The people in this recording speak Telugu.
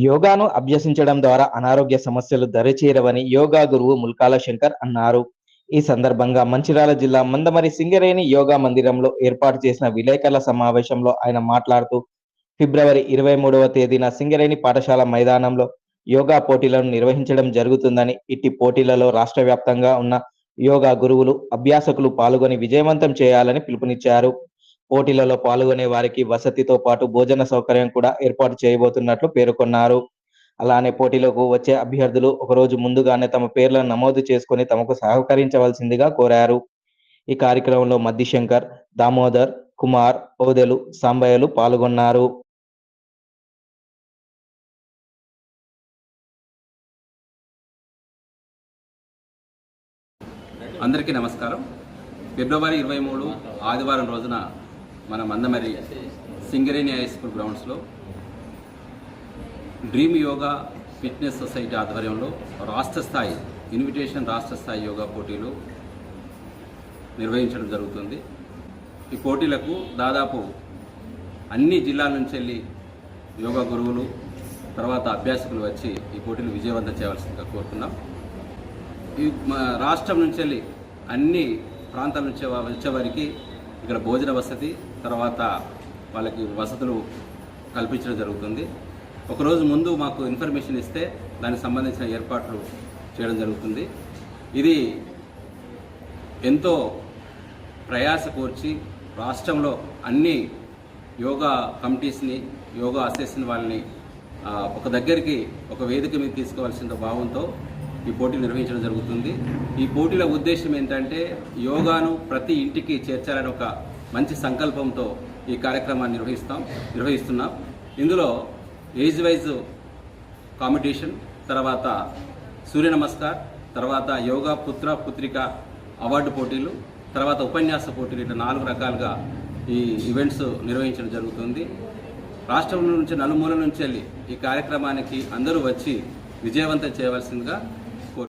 యోగాను అభ్యసించడం ద్వారా అనారోగ్య సమస్యలు దరిచేరవని యోగా గురువు ముల్కాల శంకర్ అన్నారు. ఈ సందర్భంగా మంచిర్యాల జిల్లా మందమరి సింగరేణి యోగా మందిరంలో ఏర్పాటు చేసిన విలేకరుల సమావేశంలో ఆయన మాట్లాడుతూ ఫిబ్రవరి ఇరవై మూడవ తేదీన సింగరేణి పాఠశాల మైదానంలో యోగా పోటీలను నిర్వహించడం జరుగుతుందని ఇట్టి పోటీలలో రాష్ట్ర వ్యాప్తంగా ఉన్న యోగా గురువులు అభ్యాసకులు పాల్గొని విజయవంతం చేయాలని పిలుపునిచ్చారు. పోటీలలో పాల్గొనే వారికి వసతితో పాటు భోజన సౌకర్యం కూడా ఏర్పాటు చేయబోతున్నట్లు పేర్కొన్నారు. అలానే పోటీలకు వచ్చే అభ్యర్థులు ఒకరోజు ముందుగానే తమ పేర్లను నమోదు చేసుకుని తమకు సహకరించవలసిందిగా కోరారు. ఈ కార్యక్రమంలో మద్దిశంకర్ దామోదర్ కుమార్ ఓదెలు సాంబయ్యలు పాల్గొన్నారు. అందరికీ నమస్కారం. ఫిబ్రవరి ఇరవై మూడు ఆదివారం రోజున మన మందమరి సింగరేణి హై స్కూల్ గ్రౌండ్స్లో డ్రీమ్ యోగా ఫిట్నెస్ సొసైటీ ఆధ్వర్యంలో రాష్ట్ర స్థాయి ఇన్విటేషన్ రాష్ట్ర స్థాయి యోగా పోటీలు నిర్వహించడం జరుగుతుంది. ఈ పోటీలకు దాదాపు అన్ని జిల్లాల నుంచి వెళ్ళి యోగా గురువులు తర్వాత అభ్యాసకులు వచ్చి ఈ పోటీలు విజయవంతం చేయవలసిందిగా కోరుతున్నాం. ఈ మా రాష్ట్రం నుంచి వెళ్ళి అన్ని ప్రాంతాల నుంచి వచ్చేవారికి ఇక్కడ భోజన వసతి తర్వాత వాళ్ళకి వసతులు కల్పించడం జరుగుతుంది. ఒకరోజు ముందు మాకు ఇన్ఫర్మేషన్ ఇస్తే దానికి సంబంధించిన ఏర్పాట్లు చేయడం జరుగుతుంది. ఇది ఎంతో ప్రయాస కోర్చి రాష్ట్రంలో అన్ని యోగా కమిటీస్ని యోగా అసెస్ని వాళ్ళని ఒక దగ్గరికి ఒక వేదిక మీద తీసుకోవాల్సిన భావంతో ఈ పోటీలు నిర్వహించడం జరుగుతుంది. ఈ పోటీల ఉద్దేశం ఏంటంటే యోగాను ప్రతి ఇంటికి చేర్చాలని ఒక మంచి సంకల్పంతో ఈ కార్యక్రమాన్ని నిర్వహిస్తాం నిర్వహిస్తున్నాం. ఇందులో ఏజ్ వైజ్ కాంపిటీషన్ తర్వాత సూర్య నమస్కార్ తర్వాత యోగా పుత్ర పుత్రిక అవార్డు పోటీలు తర్వాత ఉపన్యాస పోటీలు ఇట్లా నాలుగు రకాలుగా ఈ ఈవెంట్స్ నిర్వహించడం జరుగుతుంది. రాష్ట్రం నుంచి నలుమూల నుంచి వెళ్ళి ఈ కార్యక్రమానికి అందరూ వచ్చి విజయవంతం చేయవలసిందిగా